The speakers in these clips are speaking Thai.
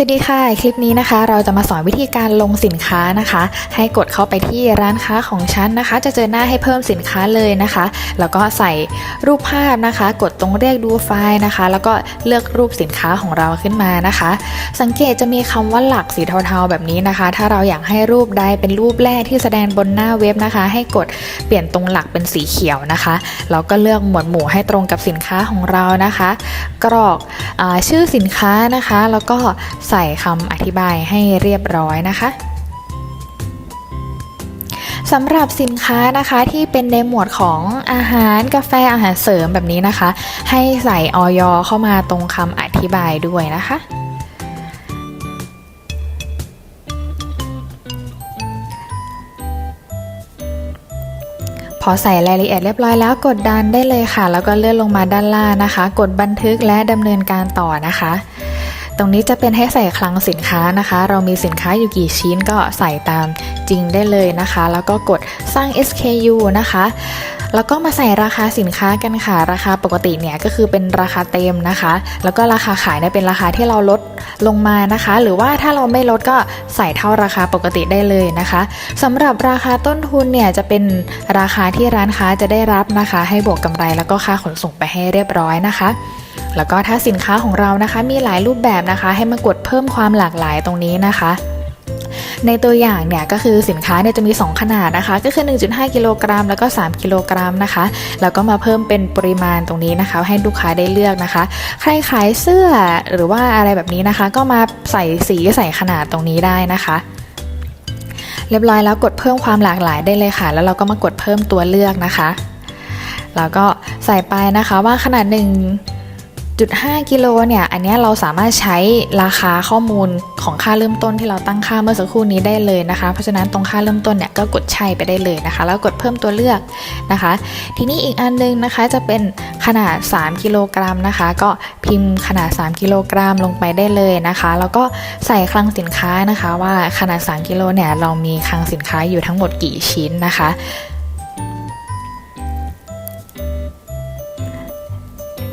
สวัสดีค่ะ คลิปนี้นะคะ เราจะมาสอนวิธีการลงสินค้านะคะ ให้กดเข้าไปที่ร้านค้าของฉันนะคะ จะเจอหน้าให้เพิ่มสินค้าเลยนะคะ แล้วก็ใส่รูปภาพนะคะ กดตรงเรียกดูไฟล์นะคะ แล้วก็เลือกรูปสินค้าของเราขึ้นมานะคะ สังเกตจะมีคำว่าหลักสีเทาๆแบบนี้นะคะ ถ้าเราอยากให้รูปใดเป็นรูปแรกที่แสดงบนหน้าเว็บนะคะ ให้กดเปลี่ยนตรงหลักเป็นสีเขียวนะคะแล้วก็เลือกหมวดหมู่ให้ตรงกับสินค้าของเรานะคะ กรอกอชื่อสินค้านะคะ แล้วก็ใส่คำอธิบายให้เรียบร้อยนะคะสำหรับสินค้านะคะที่เป็นในหมวดของอาหารกาแฟอาหารเสริมแบบนี้นะคะ ให้ใส่ออยเข้ามาตรงคำอธิบายด้วยนะคะ พอใส่รายละเอียดเรียบร้อยแล้วกดดันได้เลยค่ะ แล้วก็เลื่อนลงมาด้านล่างนะคะ กดบันทึกและดำเนินการต่อนะคะ ตรงนี้จะเป็นให้ใส่คลังสินค้านะคะ เรามีสินค้าอยู่กี่ชิ้นก็ใส่ตามจริงได้เลยนะคะ แล้วก็กดสร้าง SKU นะคะแล้วก็มาใส่ราคาสินค้ากันค่ะ ราคาปกติเนี่ยก็คือเป็นราคาเต็มนะคะ แล้วก็ราคาขายเนี่ยเป็นราคาที่เราลดลงมานะคะ หรือว่าถ้าเราไม่ลดก็ใส่เท่าราคาปกติได้เลยนะคะสำหรับราคาต้นทุนเนี่ยจะเป็นราคาที่ร้านค้าจะได้รับนะคะ ให้บวกกำไรแล้วก็ค่าขนส่งไปให้เรียบร้อยนะคะ แล้วก็ถ้าสินค้าของเรานะคะมีหลายรูปแบบนะคะ ให้มากดเพิ่มความหลากหลายตรงนี้นะคะในตัวอย่างเนี่ยก็คือสินค้าเนี่ยจะมี 2 ขนาดนะคะ ก็คือ 1.5 กิโลกรัมแล้วก็ 3 กิโลกรัมนะคะ แล้วก็มาเพิ่มเป็นปริมาณตรงนี้นะคะ ให้ลูกค้าได้เลือกนะคะ ใครขายเสื้อหรือว่าอะไรแบบนี้นะคะ ก็มาใส่สีใส่ขนาดตรงนี้ได้นะคะเรียบร้อยแล้วกดเพิ่มความหลากหลายได้เลยค่ะ แล้วเราก็มากดเพิ่มตัวเลือกนะคะ แล้วก็ใส่ไปนะคะว่าขนาด1 1.5 กิโลเนี่ย อันนี้เราสามารถใช้ราคาข้อมูลของค่าเริ่มต้นที่เราตั้งค่าเมื่อสักครู่นี้ได้เลยนะคะ เพราะฉะนั้นตรงค่าเริ่มต้นเนี่ยก็กดใช่ไปได้เลยนะคะ แล้วกดเพิ่มตัวเลือกนะคะ ทีนี้อีกอันนึงนะคะจะเป็นขนาด 3 กิโลกรัมนะคะ ก็พิมพ์ขนาด 3 กิโลกรัมลงไปได้เลยนะคะ แล้วก็ใส่คลังสินค้านะคะ ว่าขนาด 3 กิโลเนี่ยเรามีคลังสินค้าอยู่ทั้งหมดกี่ชิ้นนะคะ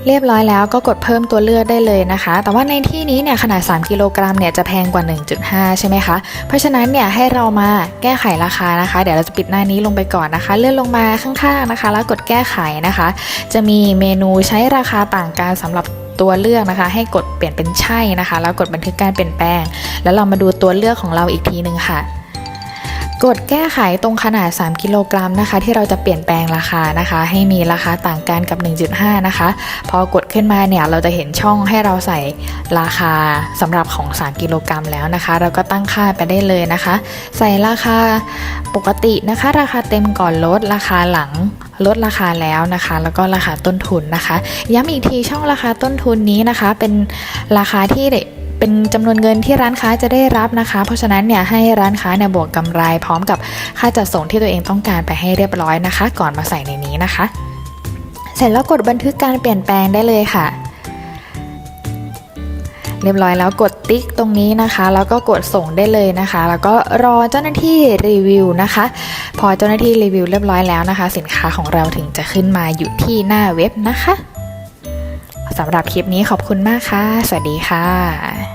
เรียบร้อยแล้วก็กดเพิ่มตัวเลือกได้เลยนะคะ แต่ว่าในที่นี้เนี่ยขนาด 3 กิโลกรัมเนี่ยจะแพงกว่า 1.5 ใช่ไหมคะ เพราะฉะนั้นเนี่ยให้เรามาแก้ไขราคานะคะ เดี๋ยวเราจะปิดหน้านี้ลงไปก่อนนะคะ เลื่อนลงมาข้างๆนะคะ แล้วกดแก้ไขนะคะ จะมีเมนูใช้ราคาต่างกันสำหรับตัวเลือกนะคะ ให้กดเปลี่ยนเป็นใช่นะคะ แล้วกดบันทึกการเปลี่ยนแปลง แล้วเรามาดูตัวเลือกของเราอีกทีหนึ่งค่ะ กดแก้ไขตรงขนาด 3 กิโลกรัมนะคะ ที่เราจะเปลี่ยนแปลงราคานะคะ ให้มีราคาต่างกันกับ 1.5 นะคะ พอกดขึ้นมาเนี่ยเราจะเห็นช่องให้เราใส่ราคาสำหรับของ 3 กิโลกรัมแล้วนะคะ เราก็ตั้งค่าไปได้เลยนะคะ ใส่ราคาปกตินะคะ ราคาเต็มก่อนลดราคาหลังลดราคาแล้วนะคะ แล้วก็ราคาต้นทุนนะคะ ย้ำอีกทีช่องราคาต้นทุนนี้นะคะ เป็นราคาที่ เป็นจำนวนเงินที่ร้านค้าจะได้รับนะคะ เพราะฉะนั้นเนี่ยให้ร้านค้าเนี่ยบวกกำไรพร้อมกับค่าจัดส่งที่ตัวเองต้องการไปให้เรียบร้อยนะคะ ก่อนมาใส่ในนี้นะคะ เสร็จแล้วกดบันทึกการเปลี่ยนแปลงได้เลยค่ะเรียบร้อยแล้วกดติ๊กตรงนี้นะคะ แล้วก็กดส่งได้เลยนะคะ แล้วก็รอเจ้าหน้าที่รีวิวนะคะ พอเจ้าหน้าที่รีวิวเรียบร้อยแล้วนะคะ สินค้าของเราถึงจะขึ้นมาอยู่ที่หน้าเว็บนะคะ สำหรับคลิปนี้ขอบคุณมากค่ะ สวัสดีค่ะ